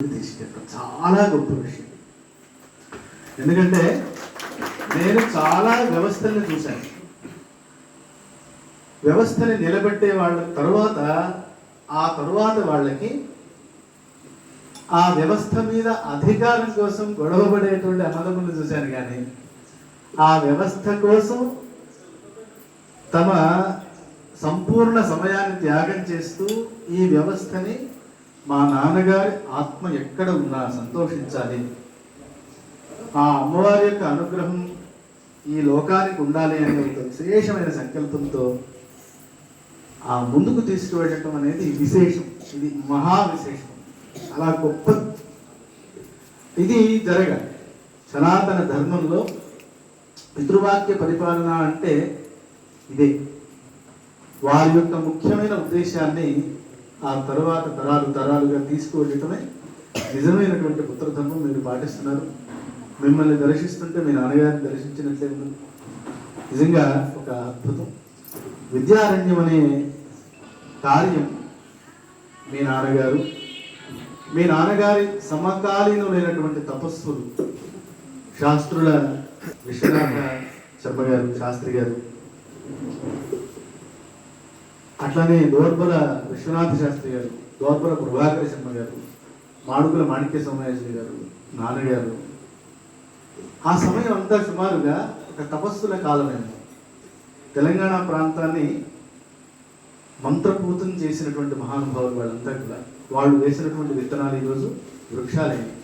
తీసుకెళ్ళడం చాలా గొప్ప విషయం. ఎందుకంటే నేను చాలా వ్యవస్థల్ని చూశాను. వ్యవస్థని నిలబెట్టే వాళ్ళ తర్వాత ఆ తరువాత వాళ్ళకి ఆ వ్యవస్థ మీద అధికారం కోసం గొడవపడేటువంటి అన్నదమ్ములు చూశాను కానీ ఆ వ్యవస్థ కోసం తమ సంపూర్ణ సమయాన్ని త్యాగం చేస్తూ ఈ వ్యవస్థని మా నాన్నగారి ఆత్మ ఎక్కడ ఉన్నా సంతోషించాలి. ఆ అమ్మవారి యొక్క అనుగ్రహం ఈ లోకానికి ఉండాలి అనే ఒక విశేషమైన సంకల్పంతో ఆ ముందుకు తీసుకువెళ్ళటం అనేది విశేషం. ఇది మహా విశేషం అలా గొప్ప ఇది జరగాలి. సనాతన ధర్మంలో పితృవాక్య పరిపాలన అంటే ఇదే. వారి యొక్క ముఖ్యమైన ఉద్దేశాన్ని ఆ తర్వాత తరాలు తరాలుగా తీసుకువెళ్ళటమే నిజమైనటువంటి పుత్రధర్మం మీరు పాటిస్తున్నారు. మిమ్మల్ని దర్శిస్తుంటే మీ నాన్నగారిని దర్శించినట్లే ఉంది నిజంగా ఒక అద్భుతం. విద్యారణ్యం అనే కార్యం మీ నాన్నగారు మీ నాన్నగారి సమకాలీనులైనటువంటి తపస్సులు శాస్త్రుల విశ్వనాథ శర్మ గారు శాస్త్రి గారు అట్లానే దోర్బల విశ్వనాథ శాస్త్రి గారు దోర్బల ప్రభాకర శర్మ గారు మాడుగుల మాణిక్య సోమయాజులు గారు నాన్నగారు ఆ సమయం అంతా సుమారుగా ఒక తపస్సుల కాలమైంది. తెలంగాణ ప్రాంతాన్ని మంత్రపూతం చేసినటువంటి మహానుభావులు వాళ్ళంతా కూడా వాళ్ళు వేసినటువంటి విత్తనాలు ఈరోజు వృక్షాలైనవి.